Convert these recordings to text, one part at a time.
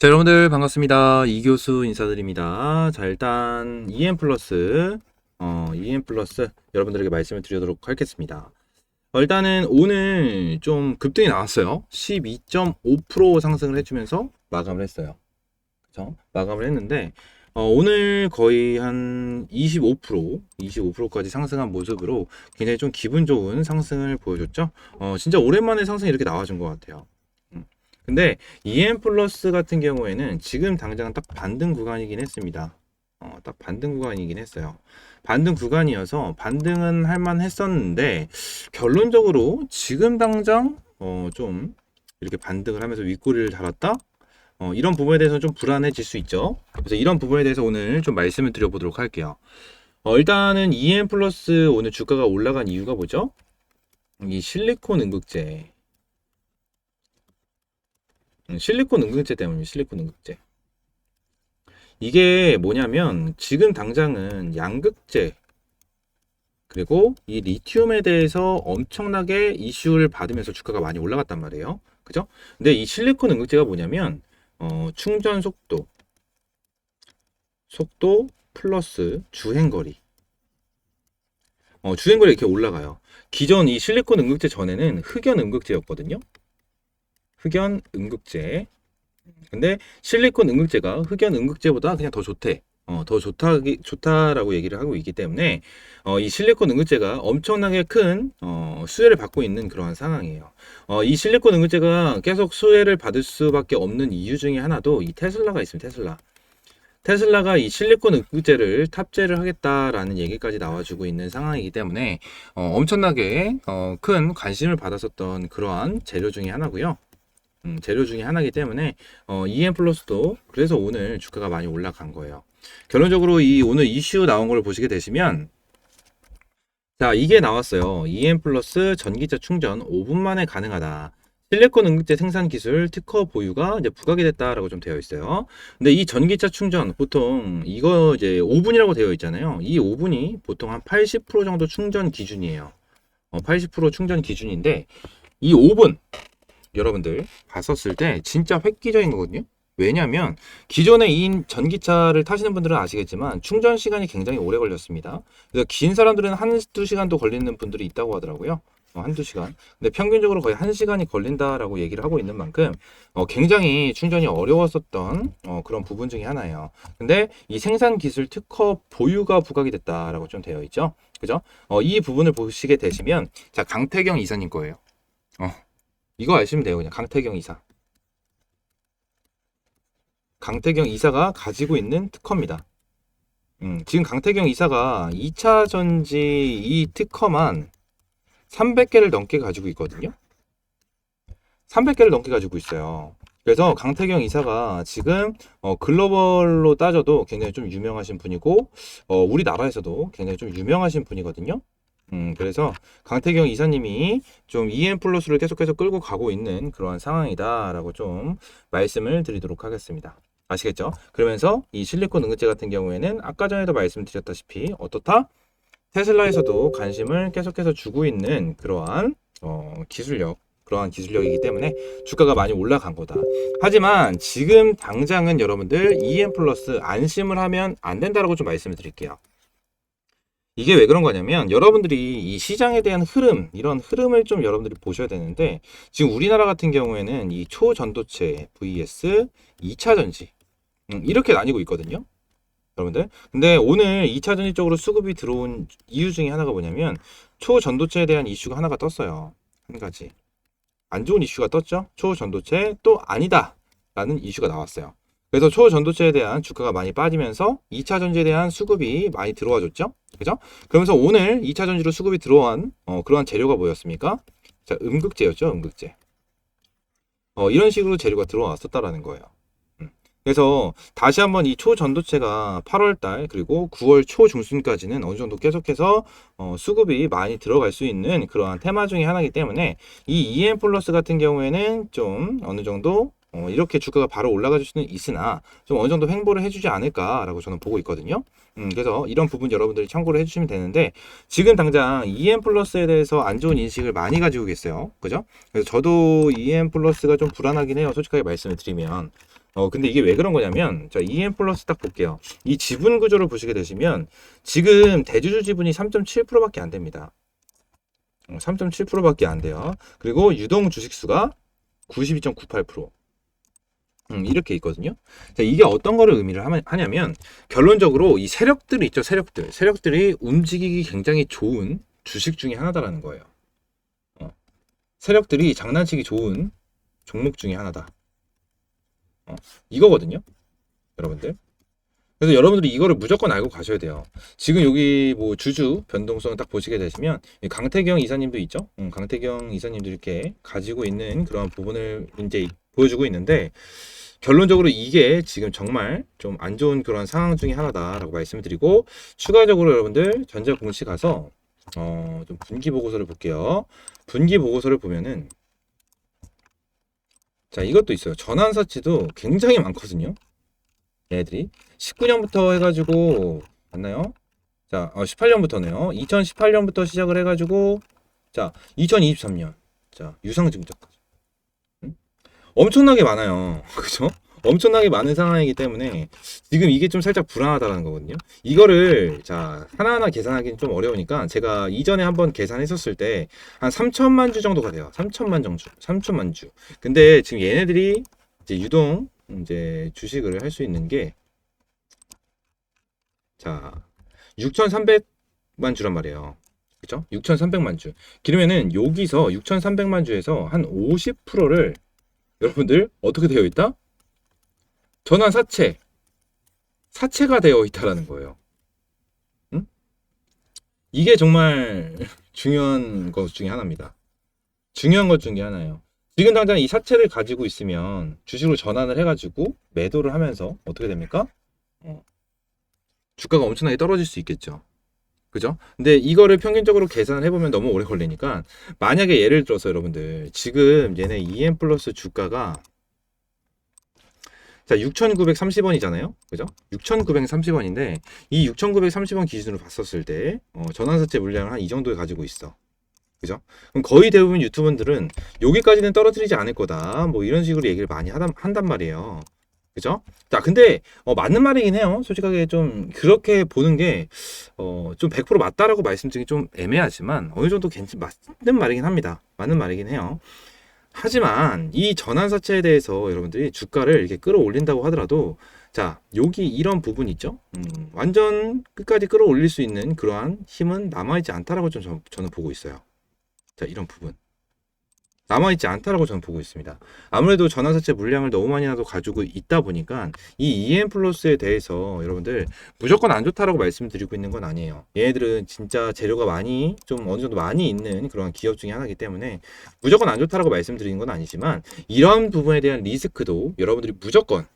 자, 여러분들 반갑습니다. 이 교수 인사드립니다. 자, 일단 EM 플러스 어, EM 플러스 여러분들에게 말씀을 드리도록 하겠습니다. 어, 일단은 오늘 좀 급등이 나왔어요. 12.5% 상승을 해주면서 마감을 했어요. 그죠? 마감을 했는데 어, 오늘 거의 한 25%, 25%까지 상승한 모습으로 굉장히 좀 기분 좋은 상승을 보여줬죠. 어, 진짜 오랜만에 상승이 이렇게 나와준 것 같아요. 음. 근데 EM 플러스 같은 경우에는 지금 당장 딱 반등 구간이긴 했습니다. 어, 딱 반등 구간이긴 했어요. 반등 구간이어서 반등은 할만 했었는데 결론적으로 지금 당장 어, 좀 이렇게 반등을 하면서 윗꼬리를 달았다? 어, 이런 부분에 대해서는 좀 불안해질 수 있죠. 그래서 이런 부분에 대해서 오늘 좀 말씀을 드려보도록 할게요. 어, 일단은 EM 플러스 오늘 주가가 올라간 이유가 뭐죠? 이 실리콘 응급제. 음, 실리콘 응급제 때문입니다. 실리콘 응급제. 이게 뭐냐면 지금 당장은 양극재 그리고 이 리튬에 대해서 엄청나게 이슈를 받으면서 주가가 많이 올라갔단 말이에요. 그죠? 근데 이 실리콘 응급제가 뭐냐면 어, 충전 속도, 속도 플러스 주행거리. 어, 주행거리 이렇게 올라가요. 기존 이 실리콘 응급제 전에는 흑연 응급제였거든요. 흑연 응급제. 근데 실리콘 응급제가 흑연 응급제보다 그냥 더 좋대. 어, 더 좋다, 좋다라고 얘기를 하고 있기 때문에, 어, 이 실리콘 응급제가 엄청나게 큰, 어, 수혜를 받고 있는 그러한 상황이에요. 어, 이 실리콘 응급제가 계속 수혜를 받을 수밖에 없는 이유 중에 하나도 이 테슬라가 있습니다. 테슬라. 테슬라가 이 실리콘 응급제를 탑재를 하겠다라는 얘기까지 나와주고 있는 상황이기 때문에, 어, 엄청나게, 어, 큰 관심을 받았었던 그러한 재료 중에 하나고요. 음, 재료 중에 하나이기 때문에 어, EM 플러스도 그래서 오늘 주가가 많이 올라간 거예요. 결론적으로 이 오늘 이슈 나온 걸 보시게 되시면 자 이게 나왔어요. EM 플러스 전기차 충전 5분 만에 가능하다. 실리콘 응급제 생산 기술 특허 보유가 이제 부각이 됐다라고 좀 되어 있어요. 근데 이 전기차 충전 보통 이거 이제 5분이라고 되어 있잖아요. 이 5분이 보통 한 80% 정도 충전 기준이에요. 어, 80% 충전 기준인데 이 5분 여러분들 봤었을 때 진짜 획기적인 거거든요. 왜냐하면 기존에 이 전기차를 타시는 분들은 아시겠지만 충전 시간이 굉장히 오래 걸렸습니다. 그래서 긴 사람들은 한두 시간도 걸리는 분들이 있다고 하더라고요. 어, 한두 시간. 근데 평균적으로 거의 한 시간이 걸린다라고 얘기를 하고 있는 만큼 어, 굉장히 충전이 어려웠었던 어, 그런 부분 중에 하나예요. 근데 이 생산 기술 특허 보유가 부각이 됐다라고 좀 되어 있죠. 그죠? 어, 이 부분을 보시게 되시면 자 강태경 이사님 거예요. 어, 이거 아시면 돼요. 그냥 강태경 이사. 강태경 이사가 가지고 있는 특허입니다. 음, 지금 강태경 이사가 2차 전지 이 특허만 300개를 넘게 가지고 있거든요. 300개를 넘게 가지고 있어요. 그래서 강태경 이사가 지금 어, 글로벌로 따져도 굉장히 좀 유명하신 분이고 어, 우리나라에서도 굉장히 좀 유명하신 분이거든요. 음, 그래서 강태경 이사님이 좀 EM 플러스를 계속해서 끌고 가고 있는 그러한 상황이다라고 좀 말씀을 드리도록 하겠습니다. 아시겠죠? 그러면서 이 실리콘 응급제 같은 경우에는 아까 전에도 말씀드렸다시피 어떻다? 테슬라에서도 관심을 계속해서 주고 있는 그러한 어, 기술력 그러한 기술력이기 때문에 주가가 많이 올라간 거다. 하지만 지금 당장은 여러분들 EM 플러스 안심을 하면 안 된다라고 좀 말씀을 드릴게요. 이게 왜 그런 거냐면 여러분들이 이 시장에 대한 흐름 이런 흐름을 좀 여러분들이 보셔야 되는데 지금 우리나라 같은 경우에는 이 초전도체 vs 2차 전지 음, 이렇게 나뉘고 있거든요. 여러분들. 근데 오늘 2차 전지 쪽으로 수급이 들어온 이유 중에 하나가 뭐냐면 초전도체에 대한 이슈가 하나가 떴어요. 한 가지. 안 좋은 이슈가 떴죠. 초전도체 또 아니다. 라는 이슈가 나왔어요. 그래서 초전도체에 대한 주가가 많이 빠지면서 2차 전지에 대한 수급이 많이 들어와 줬죠. 그죠? 그러면서 오늘 2차 전지로 수급이 들어온 어, 그러한 재료가 뭐였습니까? 자, 음극재였죠. 음극재. 어, 이런 식으로 재료가 들어왔었다라는 거예요. 음. 그래서 다시 한번 이 초전도체가 8월 달 그리고 9월 초 중순까지는 어느 정도 계속해서 어, 수급이 많이 들어갈 수 있는 그러한 테마 중에 하나이기 때문에 이 EM 플러스 같은 경우에는 좀 어느 정도 어, 이렇게 주가가 바로 올라갈 수는 있으나 좀 어느 정도 횡보를 해주지 않을까라고 저는 보고 있거든요. 음, 그래서 이런 부분 여러분들이 참고를 해주시면 되는데 지금 당장 EM 플러스에 대해서 안 좋은 인식을 많이 가지고 계세요. 그죠? 그래서 저도 EM 플러스가 좀 불안하긴 해요. 솔직하게 말씀을 드리면 어, 근데 이게 왜 그런 거냐면, 자, EM 플러스 딱 볼게요. 이 지분 구조를 보시게 되시면, 지금 대주주 지분이 3.7%밖에 안 됩니다. 어, 3.7%밖에 안 돼요. 그리고 유동 주식수가 92.98%. 음, 이렇게 있거든요. 자, 이게 어떤 거를 의미를 하냐면, 결론적으로 이 세력들이 있죠, 세력들. 세력들이 움직이기 굉장히 좋은 주식 중에 하나다라는 거예요. 어, 세력들이 장난치기 좋은 종목 중에 하나다. 어, 이거거든요. 여러분들. 그래서 여러분들이 이거를 무조건 알고 가셔야 돼요. 지금 여기 뭐 주주 변동성 딱 보시게 되시면 이 강태경 이사님도 있죠. 음, 강태경 이사님도 이렇게 가지고 있는 그런 부분을 이제 보여주고 있는데 결론적으로 이게 지금 정말 좀 안 좋은 그런 상황 중에 하나다라고 말씀을 드리고 추가적으로 여러분들 전자공시 가서 어, 좀 분기 보고서를 볼게요. 분기 보고서를 보면은 자, 이것도 있어요. 전환사치도 굉장히 많거든요. 얘들이 19년부터 해가지고 맞나요? 자, 어, 18년부터네요. 2018년부터 시작을 해가지고 자, 2023년 자 유상증자까지 응? 엄청나게 많아요. 그죠? 엄청나게 많은 상황이기 때문에 지금 이게 좀 살짝 불안하다는 거거든요. 이거를 자 하나하나 계산하기는 좀 어려우니까 제가 이전에 한번 계산했었을 때 한 3천만 주 정도가 돼요. 3천만 정주, 3천만 주. 근데 지금 얘네들이 이제 유동 이제 주식을 할 수 있는 게 자, 6,300만 주란 말이에요. 그죠? 6,300만 주. 그러면은 여기서 6,300만 주에서 한 50%를 여러분들 어떻게 되어 있다? 전환 사채. 사채가 되어 있다라는 거예요. 응? 이게 정말 중요한 것 중에 하나입니다. 중요한 것 중에 하나예요. 지금 당장 이 사채를 가지고 있으면 주식으로 전환을 해가지고 매도를 하면서 어떻게 됩니까? 어, 주가가 엄청나게 떨어질 수 있겠죠. 그죠? 근데 이거를 평균적으로 계산을 해보면 너무 오래 걸리니까 만약에 예를 들어서 여러분들 지금 얘네 EM 플러스 주가가 자 6,930원이잖아요. 그죠? 6,930원인데 이 6,930원 기준으로 봤었을 때 어, 전환사채 물량을 한 이 정도에 가지고 있어. 그죠? 그럼 거의 대부분 유튜버들은 여기까지는 떨어뜨리지 않을 거다. 뭐 이런 식으로 얘기를 많이 하단, 한단 말이에요. 그죠? 자, 근데 어, 맞는 말이긴 해요. 솔직하게 좀 그렇게 보는 게 어, 좀 100% 맞다라고 말씀드리기 좀 애매하지만 어느 정도 괜찮 맞는 말이긴 합니다. 맞는 말이긴 해요. 하지만 이 전환사채에 대해서 여러분들이 주가를 이렇게 끌어올린다고 하더라도 자, 여기 이런 부분 있죠? 음, 완전 끝까지 끌어올릴 수 있는 그러한 힘은 남아있지 않다라고 좀 저, 저는 보고 있어요. 자, 이런 부분. 남아있지 않다라고 저는 보고 있습니다. 아무래도 전환사채 물량을 너무 많이나도 가지고 있다 보니까 이 EM 플러스에 대해서 여러분들 무조건 안 좋다라고 말씀드리고 있는 건 아니에요. 얘네들은 진짜 재료가 많이 좀 어느 정도 많이 있는 그런 기업 중에 하나이기 때문에 무조건 안 좋다라고 말씀드리는 건 아니지만 이런 부분에 대한 리스크도 여러분들이 무조건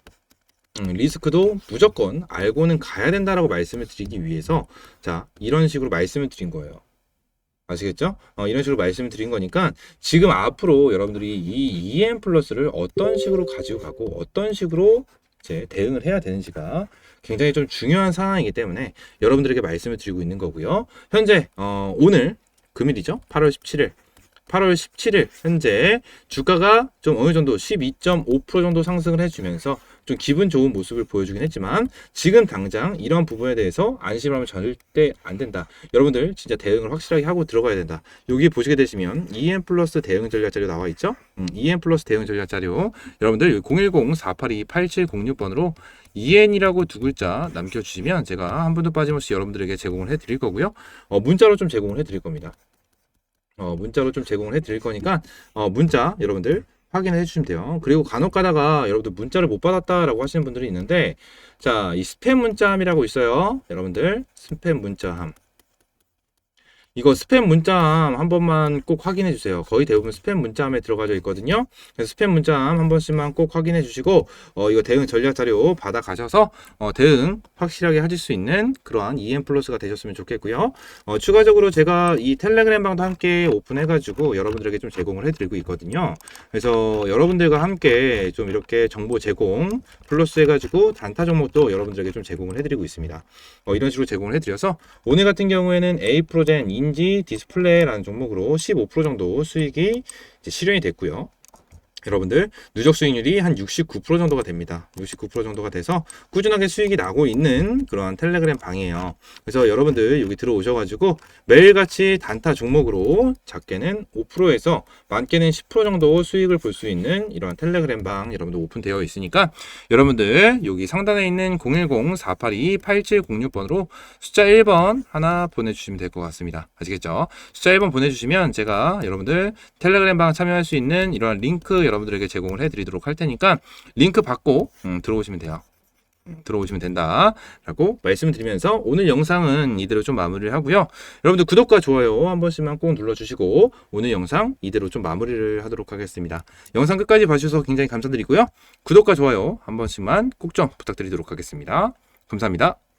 음, 리스크도 무조건 알고는 가야 된다라고 말씀을 드리기 위해서 자 이런 식으로 말씀을 드린 거예요. 아시겠죠? 어, 이런 식으로 말씀을 드린 거니까 지금 앞으로 여러분들이 이 EM 플러스를 어떤 식으로 가지고 가고 어떤 식으로 이제 대응을 해야 되는지가 굉장히 좀 중요한 상황이기 때문에 여러분들에게 말씀을 드리고 있는 거고요. 현재 어, 오늘 금일이죠? 8월 17일. 8월 17일 현재 주가가 좀 어느 정도 12.5% 정도 상승을 해주면서 좀 기분 좋은 모습을 보여주긴 했지만 지금 당장 이런 부분에 대해서 안심하면 절대 안 된다. 여러분들 진짜 대응을 확실하게 하고 들어가야 된다. 여기 보시게 되시면 EM 플러스 대응 전략 자료 나와 있죠? 음, EM 플러스 대응 전략 자료 여러분들 010-482-8706번으로 EN이라고 두 글자 남겨주시면 제가 한 분도 빠짐없이 여러분들에게 제공을 해드릴 거고요. 어, 문자로 좀 제공을 해드릴 겁니다. 어, 문자로 좀 제공을 해드릴 거니까 어, 문자 여러분들 확인해 주시면 돼요. 그리고 간혹 가다가 여러분들 문자를 못 받았다라고 하시는 분들이 있는데 자, 이 스팸 문자함이라고 있어요. 여러분들 스팸 문자함. 이거 스팸 문자함 한 번만 꼭 확인해 주세요. 거의 대부분 스팸 문자함에 들어가져 있거든요. 그래서 스팸 문자함 한 번씩만 꼭 확인해 주시고 어, 이거 대응 전략 자료 받아 가셔서 어, 대응 확실하게 하실 수 있는 그러한 EM 플러스가 되셨으면 좋겠고요. 어, 추가적으로 제가 이 텔레그램 방도 함께 오픈해 가지고 여러분들에게 좀 제공을 해 드리고 있거든요. 그래서 여러분들과 함께 좀 이렇게 정보 제공 플러스 해 가지고 단타 종목도 여러분들에게 좀 제공을 해 드리고 있습니다. 어, 이런 식으로 제공을 해 드려서 오늘 같은 경우에는 A 프로젠 인지 디스플레이라는 종목으로 15% 정도 수익이 실현이 됐고요. 여러분들 누적 수익률이 한 69% 정도가 됩니다. 69% 정도가 돼서 꾸준하게 수익이 나고 있는 그런 텔레그램 방이에요. 그래서 여러분들 여기 들어오셔가지고 매일같이 단타 종목으로 작게는 5%에서 많게는 10% 정도 수익을 볼 수 있는 이런 텔레그램 방 여러분들 오픈되어 있으니까 여러분들 여기 상단에 있는 010-482-8706번으로 숫자 1번 하나 보내주시면 될 것 같습니다. 아시겠죠? 숫자 1번 보내주시면 제가 여러분들 텔레그램 방 참여할 수 있는 이런 링크 여러분들에게 제공을 해드리도록 할 테니까 링크 받고 음, 들어오시면 돼요. 음, 들어오시면 된다라고 말씀을 드리면서 오늘 영상은 이대로 좀 마무리를 하고요. 여러분들 구독과 좋아요 한 번씩만 꼭 눌러주시고 오늘 영상 이대로 좀 마무리를 하도록 하겠습니다. 영상 끝까지 봐주셔서 굉장히 감사드리고요. 구독과 좋아요 한 번씩만 꼭 좀 부탁드리도록 하겠습니다. 감사합니다.